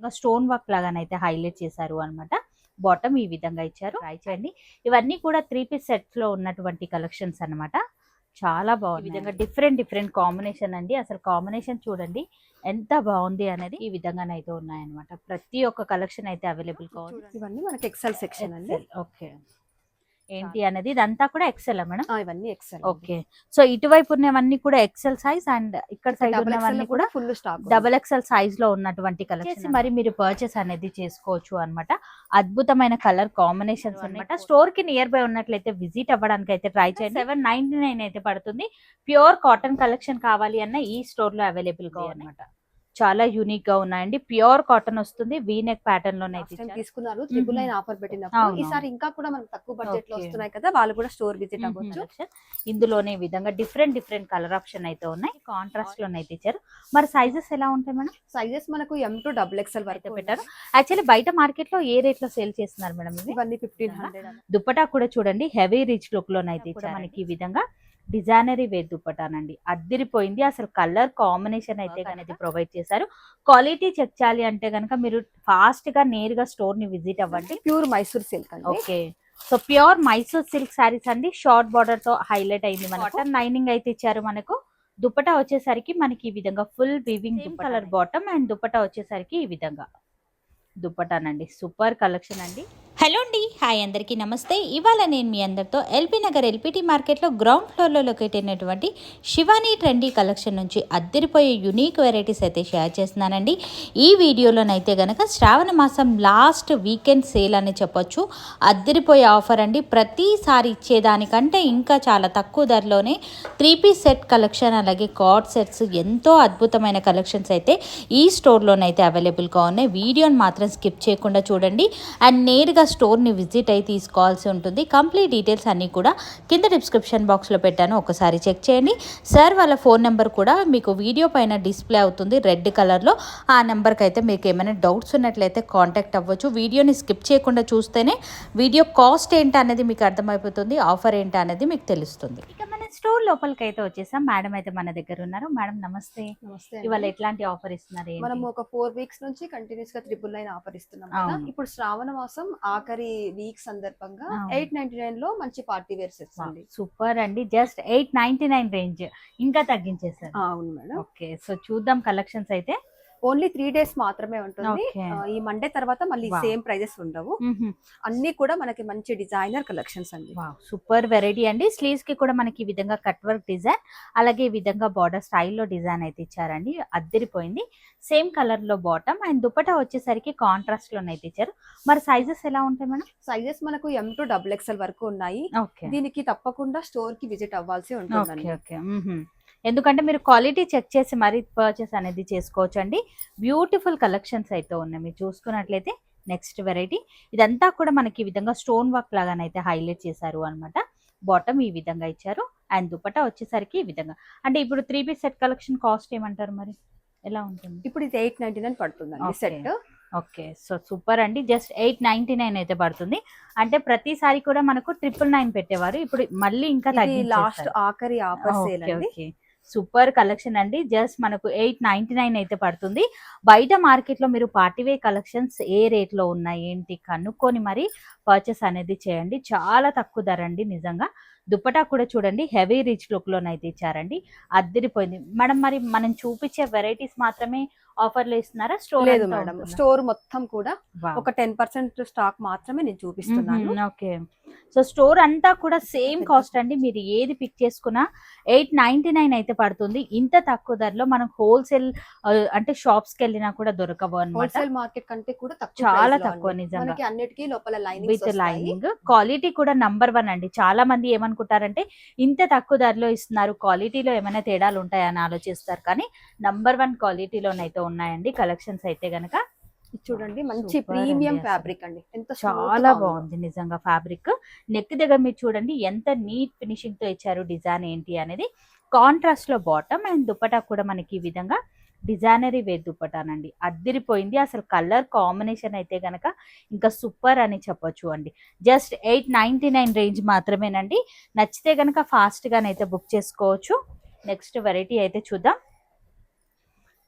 ఇంకా stone work లాగానైతే highlight చేశారు అన్నమాట. బాటమ్ ఈ విధంగా ఇచ్చారు. ట్రై చేయండి. ఇవన్నీ కూడా త్రీ పీస్ సెట్స్లో ఉన్నటువంటి కలెక్షన్స్ అన్నమాట. చాలా బాగుంది ఈ విధంగా డిఫరెంట్ డిఫరెంట్ కాంబినేషన్ అండి. అసలు కాంబినేషన్ చూడండి. ఎంత బాగుంది అనేది ఈ విధంగానైతే ఉన్నాయన్నమాట. ప్రతి ఒక్క కలెక్షన్ అయితే అవైలబుల్ ఉంది. ఇవన్నీ మనకి ఎక్సెల్ సెక్షన్ అండి. ఓకే ఏంటి అనేది ఇదంతా కూడా ఎక్సెల్ మేడం? ఇవన్నీ ఎక్సెల్ ఓకే. సో ఇటువైపు ఉన్నవన్నీ కూడా ఎక్సెల్ సైజ్ అండ్ ఇక్కడ సైడ్ డబుల్ ఉన్నవన్నీ కూడా ఫుల్ స్టాక్ డబల్ ఎక్సెల్ సైజ్లో ఉన్నటువంటి కలెక్షన్ మరి మీరు పర్చేస్ అనేది చేసుకోవచ్చు అన్నమాట. అద్భుతమైన కలర్ కాంబినేషన్స్ అన్నమాట. స్టోర్కి నియర్ బై ఉన్నట్లయితే విజిట్ అవ్వడానికి అయితే ట్రై చేయండి. సెవెన్ నైన్టీ నైన్ అయితే పడుతుంది. ప్యూర్ కాటన్ కలెక్షన్ కావాలి అన్న ఈ స్టోర్లో అవైలబుల్గా అన్నమాట చాలా యూనిక్గా ఉన్నాయండి. ప్యూర్ కాటన్ వస్తుంది. వీ నెక్ ప్యాటర్న్లోనే ఇచ్చారు. తీసుకున్నారు. ట్రిపుల్ నైన్ ఆఫర్ పెట్టినప్పుడు. ఈసారి ఇంకా కూడా మనకు తక్కువ బడ్జెట్లో. వస్తున్నాయి కదా వాళ్ళు కూడా స్టోర్ విజిట్. అవ్వచ్చు. ఇందులోనే విధంగా డిఫరెంట్ డిఫరెంట్ కలర్ ఆప్షన్ అయితే ఉన్నాయి. కాంట్రాస్ట్లోనే అయితే ఇచ్చారు మరి సైజెస్ ఎలా ఉంటాయి మేడం? సైజెస్ మనకు ఎం టు డబుల్ అయితే వరకు పెట్టారు. యాక్చువల్లీ బయట మార్కెట్లో ఏ రేట్లో సేల్ చేస్తున్నారు మేడం ఇవి? ఇవన్నీ ఫిఫ్టీన్ హండ్రెడ్ దుపటా కూడా చూడండి. హెవీ రిచ్ లుక్ లోనైతే ఇచ్చారు మనకి. ఈ విధంగా డిజైనరీ వే దుపటానండి అద్దిరిపోయింది. అసలు కలర్ కాంబినేషన్ అయితే అనేది ప్రొవైడ్ చేశారు. క్వాలిటీ చెక్ చేయాలి అంటే కనుక మీరు ఫాస్ట్గా నేరుగా స్టోర్ని విజిట్ అవ్వండి. ప్యూర్ మైసూర్ సిల్క్ అండి. Okay. So pure Mysore silk saris అండి. షార్ట్ బార్డర్తో హైలైట్ అయింది మనకు. లైనింగ్ అయితే ఇచ్చారు మనకు. దుపటా వచ్చేసరికి మనకి ఈ విధంగా full weaving colour bottom and dupatta వచ్చేసరికి ఈ విధంగా. దుపటానండి సూపర్ కలెక్షన్ అండి. హలో అండి హాయ్ అందరికీ నమస్తే. ఇవాళ నేను మీ అందరితో ఎల్బీ నగర్ ఎల్పిటి మార్కెట్లో గ్రౌండ్ ఫ్లోర్లో లొకేట్ అయినటువంటి శివానీ ట్రెండీ కలెక్షన్ నుంచి అద్దరిపోయే యునీక్ వెరైటీస్ అయితే షేర్ చేస్తున్నానండి. ఈ వీడియోలోనైతే గనక శ్రావణ మాసం లాస్ట్ వీకెండ్ సేల్ అని చెప్పొచ్చు. అద్దరిపోయే ఆఫర్ అండి. ప్రతిసారి ఇచ్చేదానికంటే ఇంకా చాలా తక్కువ ధరలోనే త్రీ పీస్ సెట్ కలెక్షన్ అలాగే కార్డ్ సెట్స్ ఎంతో అద్భుతమైన కలెక్షన్స్ అయితే ఈ స్టోర్లోనైతే అవైలబుల్గా ఉన్నాయి. వీడియోని మాత్రం స్కిప్ చేయకుండా చూడండి. అండ్ నేరుగా స్టోర్ని విజిట్ అయి తీసుకోవాల్సి ఉంటుంది. కంప్లీట్ డీటెయిల్స్ అన్నీ కూడా కింద డిస్క్రిప్షన్ బాక్స్లో పెట్టాను. ఒకసారి చెక్ చేయండి. సార్ వాళ్ళ ఫోన్ నెంబర్ కూడా మీకు వీడియో పైన డిస్ప్లే అవుతుంది రెడ్ కలర్లో. ఆ నెంబర్కి అయితే మీకు ఏమైనా డౌట్స్ ఉన్నట్లయితే కాంటాక్ట్ అవ్వచ్చు. వీడియోని స్కిప్ చేయకుండా చూస్తేనే వీడియో కాస్ట్ ఏంటి అనేది మీకు అర్థమైపోతుంది ఆఫర్ ఏంటి అనేది మీకు తెలుస్తుంది. ఇక స్టోర్ లోపలికి అయితే వచ్చేసాం. మేడం అయితే మన దగ్గర ఉన్నారు. మేడం నమస్తే. నమస్తే ఇవాళ. ఎట్లాంటి ఆఫర్ ఇస్తున్నారు? మనం ఒక ఫోర్ వీక్స్ నుంచి కంటిన్యూస్గా ట్రిపుల్ నైన్ ఆఫర్ ఇస్తున్నాం. ఇప్పుడు శ్రావణ మాసం ఆఖరి వీక్ సందర్భంగా. ఎయిట్ నైన్టీ నైన్లో మంచి పార్టీ వేర్ సెట్స్ అండి. సూపర్ అండి. Just eight ninety nine range. ఇంకా తగ్గించేసారు అవును మేడం. ఓకే సో చూద్దాం కలెక్షన్స్ అయితే. ఓన్లీ త్రీ డేస్ మాత్రమే ఉంటుంది. ఈ మండే తర్వాత మళ్ళీ. సేమ్ ప్రైజెస్ ఉండవు. అన్ని కూడా మనకి మంచి డిజైనర్ కలెక్షన్స్ అండి. సూపర్ వెరైటీ అండి. స్లీవ్స్కి కూడా మనకి ఈ విధంగా కట్ వర్క్ డిజైన్ అలాగే ఈ విధంగా బార్డర్ స్టైల్లో డిజైన్ అయితే ఇచ్చారండి. అద్దరిపోయింది. సేమ్ కలర్లో బాటమ్ అండ్ దుపట్టా వచ్చేసరికి కాంట్రాస్ట్ లోనైతే ఇచ్చారు. మరి సైజెస్ ఎలా ఉంటాయి మేడం? సైజెస్ మనకు ఎం టు డబుల్ ఎక్స్ఎల్ వరకు ఉన్నాయి. దీనికి తప్పకుండా స్టోర్కి విజిట్ అవ్వాల్సి ఓకే ఎందుకంటే మీరు క్వాలిటీ చెక్ చేసి మరీ పర్చేస్ అనేది చేసుకోవచ్చు అండి బ్యూటిఫుల్ కలెక్షన్స్ అయితే ఉన్నాయి. మీరు చూసుకున్నట్లయితే నెక్స్ట్ వెరైటీ ఇదంతా కూడా మనకి ఈ విధంగా స్టోన్ వర్క్ లాగానైతే హైలైట్ చేశారు అన్నమాట. బాటమ్ ఈ విధంగా ఇచ్చారు. అండ్ దుపట్టా వచ్చేసరికి ఈ విధంగా. అంటే ఇప్పుడు three piece set collection cost ఏమంటారు మరి? ఎలా ఉంటుంది? ఇప్పుడు ఇది eight ninety nine Okay. Set okay so super అండి. జస్ట్ ఎయిట్ నైన్టీ నైన్ అయితే పడుతుంది. అంటే ప్రతిసారి కూడా మనకు ట్రిపుల్ నైన్ పెట్టేవారు. ఇప్పుడు మళ్ళీ ఇంకా లాస్ట్. ఆఖరి offer sale okay. Super collection అండి. జస్ట్ మనకు ఎయిట్ నైన్టీ నైన్ అయితే పడుతుంది. బయట మార్కెట్లో మీరు పార్టీవే కలెక్షన్స్ ఏ రేట్లో ఉన్నాయి ఏంటి కనుక్కొని మరి పర్చేస్ అనేది చేయండి. చాలా తక్కువ ధర అండి నిజంగా. దుపటా కూడా చూడండి హెవీ రిచ్ లుక్ లోనైతే ఇచ్చారండి. అద్దరిపోయింది. మేడం మరి మనం చూపించే వెరైటీస్ మాత్రమే ఆఫర్లో ఇస్తున్నారా? స్టోర్ లేదు మేడం. స్టోర్ మొత్తం కూడా ఒక టెన్ పర్సెంట్ స్టాక్ మాత్రమే నేను చూపిస్తున్నాను. ఓకే. సో స్టోర్ అంతా కూడా సేమ్ కాస్ట్ అండి. మీరు ఏది పిక్ చేసుకున్నా ఎయిట్ నైన్టీ నైన్ అయితే పడుతుంది. ఇంత తక్కువ ధరలో మనం హోల్సేల్ అంటే షాప్స్కి వెళ్ళినా కూడా దొరకవు అనమాట హోల్సేల్ మార్కెట్ కంటే కూడా చాలా తక్కువ. నిజంగా. అన్నిటికీ లోపల లైనింగ్ విత్ లైనింగ్. క్వాలిటీ కూడా నంబర్ వన్ అండి. చాలా మంది ఏమనుకుంటారంటే ఇంత తక్కువ ధరలో ఇస్తున్నారు. క్వాలిటీలో ఏమైనా తేడాలు ఉంటాయని ఆలోచిస్తారు. కానీ నంబర్ వన్ క్వాలిటీలోనైతే ఉన్నాయండి. కలెక్షన్స్ అయితే గనక చూడండి మంచి ప్రీమియం. ఫ్యాబ్రిక్ అండి. ఎంత చాలా. బాగుంది నిజంగా ఫ్యాబ్రిక్. నెక్ దగ్గర మీరు చూడండి ఎంత నీట్ ఫినిషింగ్తో ఇచ్చారు డిజైన్ ఏంటి అనేది. కాంట్రాస్ట్లో బాటమ్ అండ్ దుపటా కూడా మనకి ఈ విధంగా డిజైనరీ వేర్ దుప్పటానండి. అద్దిరిపోయింది. అసలు కలర్ కాంబినేషన్ అయితే గనక ఇంకా సూపర్ అని చెప్పొచ్చు అండి. Just eight ninety nine range మాత్రమేనండి. నచ్చితే గనక ఫాస్ట్గానైతే బుక్ చేసుకోవచ్చు. నెక్స్ట్ వెరైటీ అయితే చూద్దాం.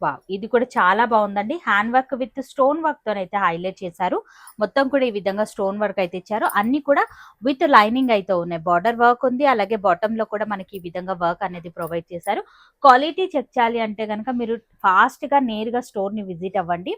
వావ్ ఇది కూడా చాలా బాగుందండి. Hand work with stone work తోనైతే అయితే హైలైట్ చేశారు. మొత్తం కూడా ఈ విధంగా స్టోన్ వర్క్ అయితే ఇచ్చారు. అన్ని కూడా విత్ లైనింగ్ అయితే ఉన్నాయి. బార్డర్ వర్క్ ఉంది. అలాగే బాటమ్లో కూడా మనకి ఈ విధంగా వర్క్ అనేది ప్రొవైడ్ చేశారు. క్వాలిటీ చెక్ చేయాలి అంటే కనుక మీరు ఫాస్ట్గా నేరుగా స్టోర్ని విజిట్ అవ్వండి.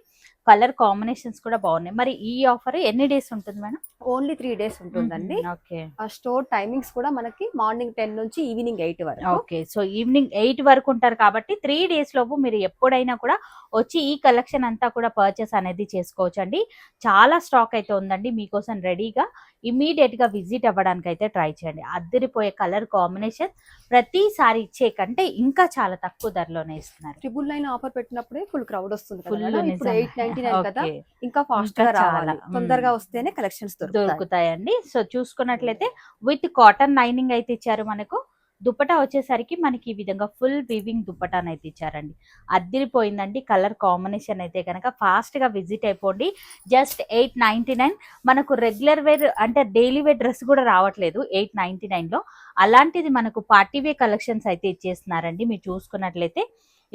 కలర్ కాంబినేషన్స్ కూడా బాగున్నాయి. మరి ఈ ఆఫర్ ఎన్ని డేస్ ఉంటుంది మేడం? ఓన్లీ త్రీ డేస్ ఉంటుందండి. ఓకే. ఆ స్టోర్ టైమింగ్స్ కూడా మనకి మార్నింగ్ టెన్ నుంచి ఈవినింగ్ ఎయిట్ వరకు. ఓకే సో ఈవినింగ్ ఎయిట్ వరకు ఉంటారు కాబట్టి త్రీ డేస్ లోపు మీరు ఎప్పుడైనా కూడా వచ్చి ఈ కలెక్షన్ అంతా కూడా పర్చేస్ అనేది చేసుకోవచ్చు అండి చాలా స్టాక్ అయితే ఉందండి మీకోసం రెడీగా. ఇమీడియట్గా విజిట్ అవ్వడానికి అయితే ట్రై చేయండి. అద్దరిపోయే కలర్ కాంబినేషన్ ప్రతిసారి ఇచ్చే కంటే ఇంకా చాలా తక్కువ ధరలోనే ఇస్తున్నారు. ట్రిపుల్ నైన్ ఆఫర్ పెట్టినప్పుడే ఫుల్ క్రౌడ్ వస్తుంది ఫుల్ మేడం. ఇప్పుడు ఎయిట్ నైన్టీ నైన్ కదా? ఇంకా ఫాస్ట్గా రావాలి. తొందరగా వస్తేనే కలెక్షన్స్ దొరుకుతాయి. దొరుకుతాయండి. సో చూసుకున్నట్లయితే విత్ కాటన్ లైనింగ్ అయితే ఇచ్చారు మనకు. దుప్పటా వచ్చేసరికి మనకి ఈ విధంగా ఫుల్ వీవింగ్ దుపటాన్ అయితే ఇచ్చారండి. అద్దిరిపోయిందండి. కలర్ కాంబినేషన్ అయితే కనుక ఫాస్ట్గా విజిట్ అయిపోండి. జస్ట్ ఎయిట్ నైంటీ నైన్ మనకు రెగ్యులర్ వేర్ అంటే డైలీ వేర్ డ్రెస్ కూడా రావట్లేదు ఎయిట్ నైన్టీ నైన్లో అలాంటిది మనకు పార్టీ కలెక్షన్స్ అయితే ఇచ్చేస్తున్నారండి. మీరు చూసుకున్నట్లయితే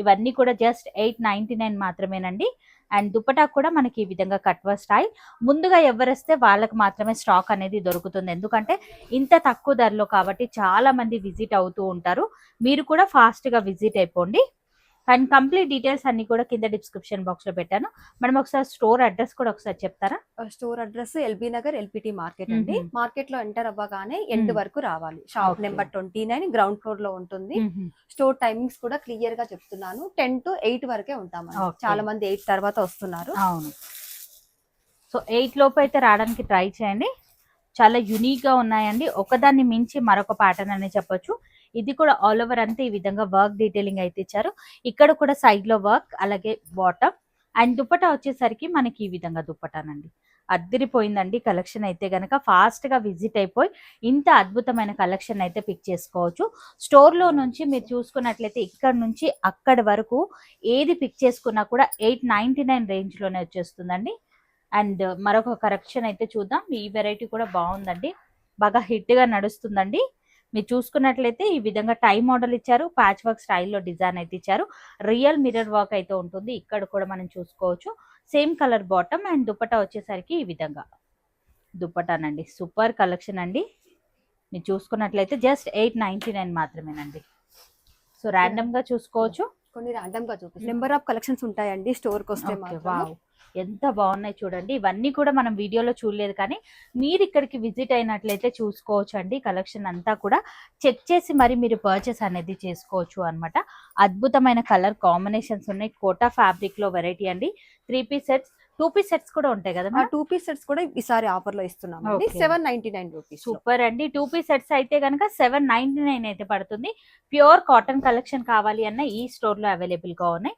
ఇవన్నీ కూడా జస్ట్ ఎయిట్ నైన్టీ నైన్ మాత్రమేనండి. అండ్ దుపటా కూడా మనకి ఈ విధంగా కట్వా స్టైల్ ముందుగా ఎవరిస్తే వాళ్ళకి మాత్రమే స్టాక్ అనేది దొరుకుతుంది. ఎందుకంటే ఇంత తక్కువ ధరలో కాబట్టి చాలా మంది విజిట్ అవుతూ ఉంటారు. మీరు కూడా ఫాస్ట్గా విజిట్ అయిపోండి. అండ్ కంప్లీట్ డీటెయిల్స్ అన్ని కూడా కింద డిస్క్రిప్షన్ బాక్స్లో పెట్టాను. మనం ఒకసారి స్టోర్ అడ్రస్ కూడా ఒకసారి చెప్తారా? Store address LB Nagar LPT market అండి. మార్కెట్లో ఎంటర్ అవ్వగానే ఎండ్. వరకు రావాలి. Shop. Number twenty nine ground ఫ్లోర్లో ఉంటుంది స్టోర్ టైమింగ్స్ కూడా క్లియర్గా చెప్తున్నాను. టెన్ టు ఎయిట్ వరకే Okay. చాలా మంది ఎయిట్ తర్వాత వస్తున్నారు. అవును. సో ఎయిట్ లోపు అయితే రావడానికి ట్రై చేయండి. చాలా యునిక్గా ఉన్నాయండి. ఒకదాన్ని మించి మరొక ప్యాటర్న్ అని చెప్పొచ్చు. ఇది కూడా ఆల్ ఓవర్ అంతా ఈ విధంగా వర్క్ డీటెయిలింగ్ అయితే ఇచ్చారు. ఇక్కడ కూడా సైడ్లో వర్క్ అలాగే బాటమ్ అండ్ దుప్పటా వచ్చేసరికి మనకి ఈ విధంగా దుప్పటానండి అద్దరిపోయిందండి కలెక్షన్ అయితే కనుక ఫాస్ట్గా విజిట్ అయిపోయి ఇంత అద్భుతమైన కలెక్షన్ అయితే పిక్ చేసుకోవచ్చు. స్టోర్లో నుంచి మీరు చూసుకున్నట్లయితే ఇక్కడ నుంచి అక్కడి వరకు ఏది పిక్ చేసుకున్నా కూడా ఎయిట్ నైన్టీ నైన్ రేంజ్లోనే వచ్చేస్తుందండి. అండ్ మరొక కరెక్షన్ అయితే చూద్దాం. ఈ వెరైటీ కూడా బాగుందండి. బాగా హిట్గా నడుస్తుందండి. మీరు చూసుకున్నట్లయితే ఈ విధంగా టై మోడల్ ఇచ్చారు ప్యాచ్ వర్క్ స్టైల్లో డిజైన్ అయితే ఇచ్చారు. రియల్ మిర్రర్ వర్క్ అయితే ఉంటుంది. ఇక్కడ కూడా మనం చూసుకోవచ్చు. Same colour bottom and dupatta వచ్చేసరికి ఈ విధంగా. దుపట్టానండి. సూపర్ కలెక్షన్ అండి. మీరు చూసుకున్నట్లయితే జస్ట్ ఎయిట్ నైన్టీ నైన్ మాత్రమేనండి. సో ర్యాండమ్గా చూసుకోవచ్చు. కొన్ని ర్యాండమ్గా చూపిస్తాను నెంబర్ ఆఫ్ కలెక్షన్స్ ఉంటాయండి స్టోర్కి వస్తే మాత్రం ఎంత బాగున్నాయి చూడండి. ఇవన్నీ కూడా మనం వీడియోలో చూడలేదు కానీ మీరు ఇక్కడికి విజిట్ అయినట్లయితే చూసుకోవచ్చు అండి కలెక్షన్ అంతా కూడా. చెక్ చేసి మరి మీరు పర్చేస్ అనేది చేసుకోవచ్చు అన్నమాట. అద్భుతమైన కలర్ కాంబినేషన్స్ ఉన్నాయి. కోటా ఫ్యాబ్రిక్లో వెరైటీ అండి. Three piece sets two piece sets కూడా ఉంటాయి కదా టూ పీస్ సెట్స్ కూడా ఈసారి ఆఫర్లో ఇస్తున్నామండి. Okay. Seven ninety nine rupees. Super అండి. టూ పీస్ సెట్స్ అయితే కనుక సెవెన్ నైన్టీ నైన్ అయితే పడుతుంది. ప్యూర్ కాటన్ కలెక్షన్ కావాలి అన్న ఈ స్టోర్లో అవైలబుల్గా ఉన్నాయి.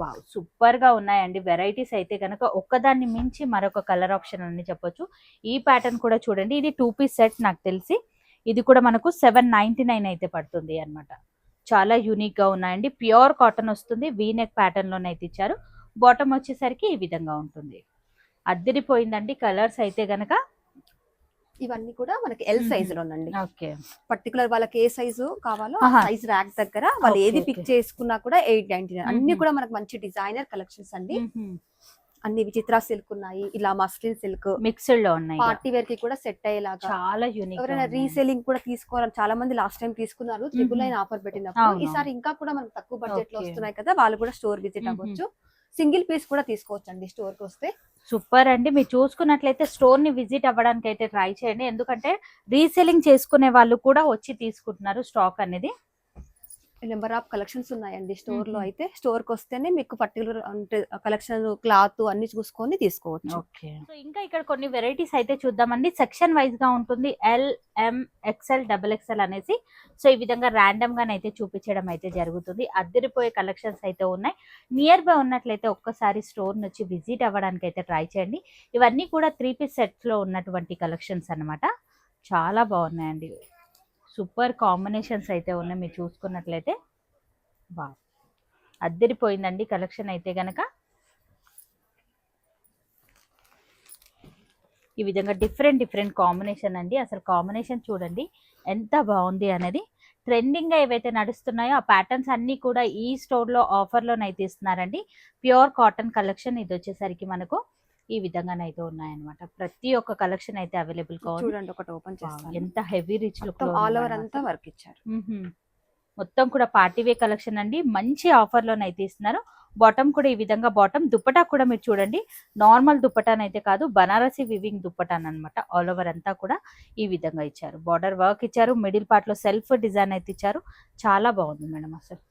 వావ్ సూపర్గా ఉన్నాయండి. వెరైటీస్ అయితే కనుక ఒక్కదాన్ని మించి మరొక కలర్ ఆప్షన్ అని చెప్పొచ్చు. ఈ ప్యాటర్న్ కూడా చూడండి. ఇది టూ పీస్ సెట్ నాకు తెలిసి. ఇది కూడా మనకు సెవెన్ నైన్టీ నైన్ అయితే పడుతుంది అన్నమాట. చాలా యూనిక్గా ఉన్నాయండి. ప్యూర్ కాటన్ వస్తుంది. వీనెక్ ప్యాటర్న్లోనే అయితే ఇచ్చారు. బాటమ్ వచ్చేసరికి ఈ విధంగా ఉంటుంది అద్దరిపోయిందండి కలర్స్ అయితే గనక ఇవన్నీ కూడా మనకి ఎల్. సైజ్ లోనండి ఓకే పర్టికులర్ వాళ్ళకి ఏ సైజు కావాలో. సైజ్ ర్యాక్ దగ్గర వాళ్ళు ఏది. పిక్ చేసుకున్నా కూడా ఎయిట్ నైన్టీ నైన్ అన్ని. కూడా మనకు మంచి డిజైనర్ కలెక్షన్స్ అండి అన్ని విచిత్ర సిల్క్ ఉన్నాయి ఇలా మస్లిన్ సిల్క్ మిక్స్డ్లో ఉన్నాయి. పార్టీ వేర్కి కూడా సెట్ అయ్యేలాగా చాలా యూనిక్ ఎవరైనా రీసేలింగ్ కూడా తీసుకోవాలని చాలా మంది లాస్ట్ టైం తీసుకున్నారు ట్రిపుల్ నైన్ ఆఫర్ పెట్టినప్పుడు. ఈసారి ఇంకా కూడా మనకు తక్కువ బడ్జెట్లో. వస్తున్నాయి కదా వాళ్ళు కూడా స్టోర్ విజిట్. అవ్వచ్చు సింగిల్ పీస్ కూడా తీసుకోవచ్చు అండి స్టోర్కి వస్తే. సూపర్ అండి. మీరు చూసుకున్నట్లయితే స్టోర్ని విజిట్ అవ్వడానికి అయితే ట్రై చేయండి. ఎందుకంటే రీసెలింగ్ చేసుకునే వాళ్ళు కూడా వచ్చి తీసుకుంటున్నారు స్టాక్ అనేది. నెంబర్ ఆఫ్ కలెక్షన్స్ ఉన్నాయండి స్టోర్లో. అయితే. స్టోర్కి వస్తేనే మీకు పర్టికులర్ అంటే కలెక్షన్ క్లాత్ అన్ని చూసుకొని తీసుకోవచ్చు. ఇంకా ఇక్కడ కొన్ని వెరైటీస్ అయితే చూద్దామండి. సెక్షన్ వైజ్గా ఉంటుంది L M XL double XL అనేసి. సో ఈ విధంగా ర్యాండమ్ గానైతే చూపించడం అయితే జరుగుతుంది. అద్దరిపోయే కలెక్షన్స్ అయితే ఉన్నాయి. నియర్ బై ఉన్నట్లయితే ఒక్కసారి స్టోర్ నుంచి విజిట్ అవ్వడానికి అయితే ట్రై చేయండి. ఇవన్నీ కూడా త్రీ పీస్ సెట్స్లో ఉన్నటువంటి కలెక్షన్స్ అన్నమాట. చాలా బాగున్నాయండి. సూపర్ కాంబినేషన్స్ అయితే ఉన్నాయి మీరు చూసుకున్నట్లయితే. బా అద్దరిపోయిందండి కలెక్షన్ అయితే కనుక ఈ విధంగా డిఫరెంట్ డిఫరెంట్ కాంబినేషన్ అండి. అసలు కాంబినేషన్ చూడండి ఎంత బాగుంది అనేది. ట్రెండింగ్గా ఏవైతే నడుస్తున్నాయో ఆ ప్యాటర్న్స్ అన్నీ కూడా ఈ స్టోర్లో ఆఫర్లోనైతే ఇస్తున్నారండి. ప్యూర్ కాటన్ కలెక్షన్ ఇది వచ్చేసరికి మనకు. ఈ విధంగానైతే ఉన్నాయన్నమాట. ప్రతి ఒక్క కలెక్షన్ అయితే అవైలబుల్గా చూడండి ఒకటి ఓపెన్ చేస్తాను. ఎంత heavy rich look all over అంతా వర్క్ ఇచ్చారు. మొత్తం కూడా పార్టీ వే కలెక్షన్ అండి. మంచి ఆఫర్ లోనైతే ఇస్తున్నారు. బాటమ్ కూడా ఈ విధంగా బాటమ్. దుప్పటా కూడా మీరు చూడండి. నార్మల్ దుప్పటాన్ అయితే కాదు బనారసి వివింగ్ దుప్పటాన్ అన్నమాట ఆల్ ఓవర్ అంతా కూడా ఈ విధంగా ఇచ్చారు. బార్డర్ వర్క్ ఇచ్చారు. మిడిల్ పార్ట్లో సెల్ఫ్ డిజైన్ అయితే ఇచ్చారు. చాలా బాగుంది మేడం అసలు.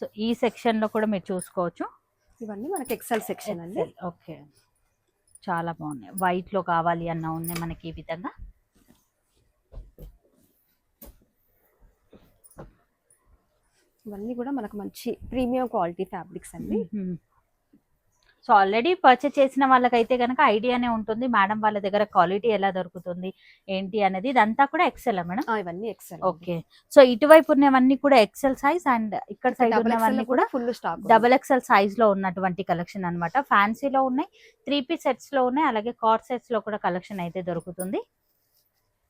సో ఈ సెక్షన్లో కూడా మీరు చూసుకోవచ్చు. ఇవన్నీ మనకి ఎక్సెల్ సెక్షన్ అండి. ఓకే. చాలా బాగున్నాయి. వైట్లో కావాలి అన్న ఉన్నాయి మనకి ఈ విధంగా. ఇవన్నీ కూడా మనకు మంచి ప్రీమియం క్వాలిటీ ఫ్యాబ్రిక్స్ అండి. సో ఆల్రెడీ పర్చేస్ చేసిన వాళ్ళకైతే కనుక ఐడియానే ఉంటుంది. మేడం వాళ్ళ దగ్గర క్వాలిటీ ఎలా దొరుకుతుంది ఏంటి అనేది ఇదంతా కూడా ఎక్సెల్ మేడం ఇవన్నీ ఎక్సెల్ ఓకే సో ఇటువైపు ఉన్నవన్నీ కూడా ఎక్సెల్ సైజ్ అండ్ ఇక్కడ సైడ్ డబుల్ ఉన్నవన్నీ కూడా ఫుల్ స్టాక్ డబల్ ఎక్సెల్ సైజ్లో ఉన్నటువంటి కలెక్షన్ అన్నమాట. ఫ్యాన్సీలో ఉన్నాయి త్రీ పీస్ సెట్స్లో ఉన్నాయి అలాగే కార్డ్ సెట్స్లో కూడా కలెక్షన్ అయితే దొరుకుతుంది.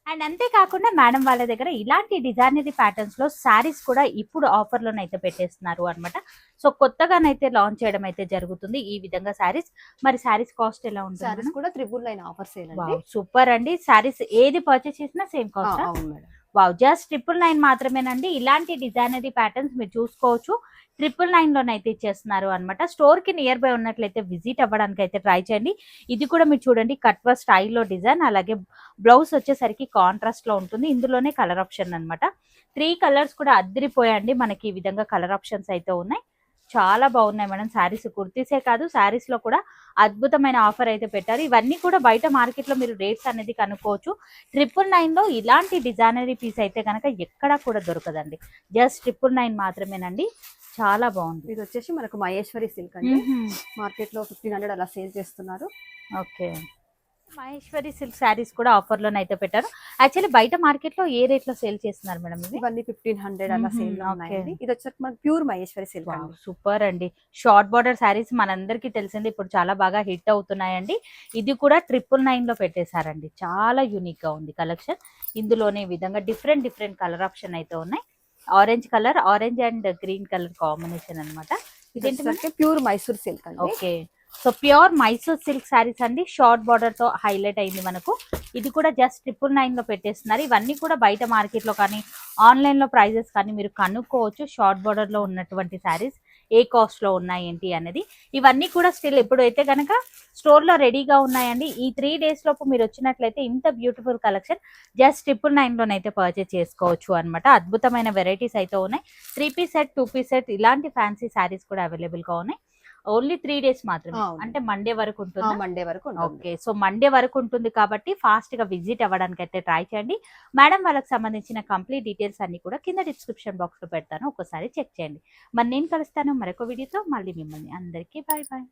అండ్ అంతేకాకుండా మేడం వాళ్ళ దగ్గర ఇలాంటి డిజైనరీ ప్యాటర్న్స్లో శారీస్ కూడా ఇప్పుడు ఆఫర్ లోనైతే పెట్టేస్తున్నారు అన్నమాట. సో కొత్తగానైతే లాంచ్ చేయడం అయితే జరుగుతుంది ఈ విధంగా శారీస్ మరి శారీస్ కాస్ట్ ఎలా ఉంటుంది కూడా త్రిబుల్ ఆఫర్ సేల్ సూపర్ అండి. శారీస్ ఏది పర్చేస్ చేసినా సేమ్ కాస్ట్ అవును madam. Wow just triple nine మాత్రమేనండి. ఇలాంటి డిజైనరీ ప్యాటర్న్స్ మీరు చూసుకోవచ్చు. ట్రిపుల్ నైన్ లోనైతే ఇచ్చేస్తున్నారు అనమాట స్టోర్కి నియర్ బై ఉన్నట్లయితే విజిట్ అవ్వడానికి అయితే ట్రై చేయండి. ఇది కూడా మీరు చూడండి కట్వా స్టైల్లో డిజైన్ అలాగే బ్లౌజ్ వచ్చేసరికి కాంట్రాస్ట్లో ఉంటుంది. ఇందులోనే కలర్ ఆప్షన్ అనమాట త్రీ కలర్స్ కూడా అద్దరిపోయండి మనకి ఈ విధంగా కలర్ ఆప్షన్స్ అయితే ఉన్నాయి. చాలా బాగున్నాయి మేడం శారీస్ కుర్తీసే కాదు శారీస్లో కూడా అద్భుతమైన ఆఫర్ అయితే పెట్టారు. ఇవన్నీ కూడా బయట మార్కెట్లో మీరు రేట్స్ అనేది కనుక్కోవచ్చు. ట్రిపుల్ నైన్లో ఇలాంటి డిజైనరీ పీస్ అయితే కనుక ఎక్కడా కూడా దొరకదండి. జస్ట్ ట్రిపుల్ నైన్ మాత్రమేనండి. చాలా బాగుంది. ఇది వచ్చేసి మనకు మహేశ్వరి సిల్క్ అండి. మార్కెట్లో ఫిఫ్టీన్ హండ్రెడ్ అలా సేల్ చేస్తున్నారు. ఓకే. మహేశ్వరి సిల్క్ శారీస్ కూడా ఆఫర్లోనే అయితే పెట్టారు. యాక్చువల్లీ బయట మార్కెట్లో ఏ రేట్లో సేల్ చేస్తున్నారు మేడం ఇవి ఇవన్నీ ఫిఫ్టీన్ హండ్రెడ్ అలా సేల్ ఇది వచ్చేసి మనకి ప్యూర్ మహేశ్వరి సిల్క్ సూపర్ అండి. షార్ట్ బార్డర్ శారీస్ మనందరికీ తెలిసింది ఇప్పుడు చాలా బాగా హిట్ అవుతున్నాయండి. ఇది కూడా ట్రిపుల్ నైన్లో పెట్టేశారండి. చాలా యూనిక్గా ఉంది కలెక్షన్. ఇందులోనే విధంగా డిఫరెంట్ డిఫరెంట్ కలర్ ఆప్షన్ అయితే ఉన్నాయి. Orange colour orange and green colour combination అన్నమాట. ఇదేంటి? Pure Mysore silk okay. So pure Mysore silk saris అండి. షార్ట్ బార్డర్తో హైలైట్ అయింది మనకు. ఇది కూడా జస్ట్ ట్రిపుల్ నైన్లో పెట్టేస్తున్నారు. ఇవన్నీ కూడా బయట మార్కెట్లో కానీ ఆన్లైన్లో ప్రైజెస్ కానీ మీరు కనుక్కోవచ్చు. షార్ట్ బార్డర్లో ఉన్నటువంటి శారీస్ ఏ కాస్ట్లో ఉన్నాయి ఏంటి అనేది. ఇవన్నీ కూడా స్టిల్ ఎప్పుడైతే కనుక స్టోర్లో రెడీగా ఉన్నాయండి ఈ త్రీ డేస్ లోపు మీరు వచ్చినట్లయితే ఇంత బ్యూటిఫుల్ కలెక్షన్ జస్ట్ ట్రిపుల్ నైన్లోనైతే పర్చేస్ చేసుకోవచ్చు అన్నమాట. అద్భుతమైన వెరైటీస్ అయితే ఉన్నాయి. Three piece set two piece set ఇలాంటి ఫ్యాన్సీ శారీస్ కూడా అవైలబుల్గా ఉన్నాయి. ఓన్లీ త్రీ డేస్ మాత్రమే. అంటే మండే వరకు ఉంటుంది? మండే వరకు ఉంటుంది. ఓకే. సో మండే వరకు ఉంటుంది కాబట్టి ఫాస్ట్గా విజిట్ అవ్వడానికి అయితే ట్రై చేయండి. మేడం వాళ్ళకి సంబంధించిన కంప్లీట్ డీటెయిల్స్ అన్ని కూడా కింద డిస్క్రిప్షన్ బాక్స్లో పెడతాను. ఒకసారి చెక్ చేయండి. మరి నేను కలుస్తాను మరొక వీడియోతో. మళ్ళీ మిమ్మల్ని అందరికీ బాయ్ బాయ్